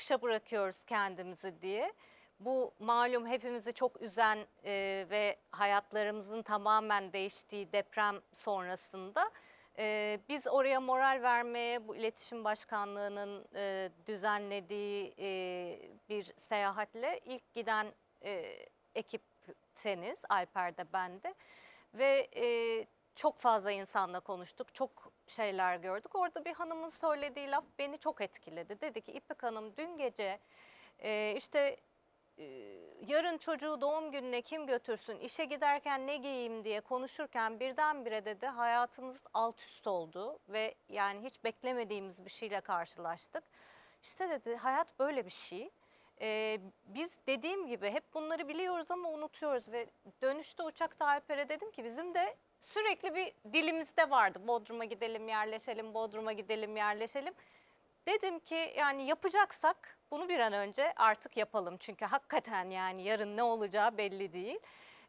akışa bırakıyoruz kendimizi diye. Bu malum hepimizi çok üzen e, ve hayatlarımızın tamamen değiştiği deprem sonrasında e, biz oraya moral vermeye bu iletişim başkanlığının e, düzenlediği e, bir seyahatle ilk giden e, ekipseniz Alper de ben de ve e, çok fazla insanla konuştuk. Çok şeyler gördük. Orada bir hanımın söylediği laf beni çok etkiledi. Dedi ki İpek Hanım dün gece e, işte e, yarın çocuğu doğum gününe kim götürsün, işe giderken ne giyeyim diye konuşurken birdenbire dedi hayatımız alt üst oldu ve yani hiç beklemediğimiz bir şeyle karşılaştık. İşte dedi hayat böyle bir şey. Ee, biz dediğim gibi hep bunları biliyoruz ama unutuyoruz ve dönüşte uçakta Alper'e dedim ki bizim de sürekli bir dilimizde vardı. Bodrum'a gidelim yerleşelim, Bodrum'a gidelim yerleşelim. Dedim ki yani yapacaksak bunu bir an önce artık yapalım. Çünkü hakikaten yani yarın ne olacağı belli değil.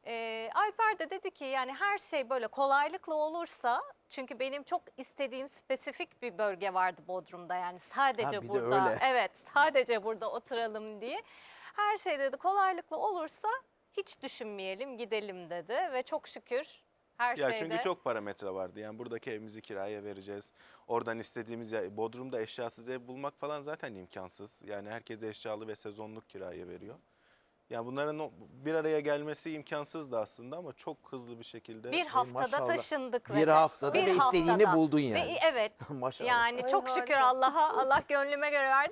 Ee, Alper de dedi ki yani her şey böyle kolaylıkla olursa çünkü benim çok istediğim spesifik bir bölge vardı Bodrum'da yani sadece Ha, burada öyle. evet sadece burada oturalım diye. Her şey dedi kolaylıkla olursa hiç düşünmeyelim gidelim dedi ve çok şükür her Ya şeyde. çünkü çok parametre vardı. Yani buradaki evimizi kiraya vereceğiz. Oradan istediğimiz yer, Bodrum'da eşyasız ev bulmak falan zaten imkansız. Yani herkes eşyalı ve sezonluk kiraya veriyor. Yani bunların bir araya gelmesi imkansızdı aslında ama çok hızlı bir şekilde bir haftada maşallah. taşındık. Bir ve- haftada bir ve istediğini haftada. buldun Ve yani. evet Maşallah. yani Ay, çok şükür. Allah'a Allah gönlüme göre verdi.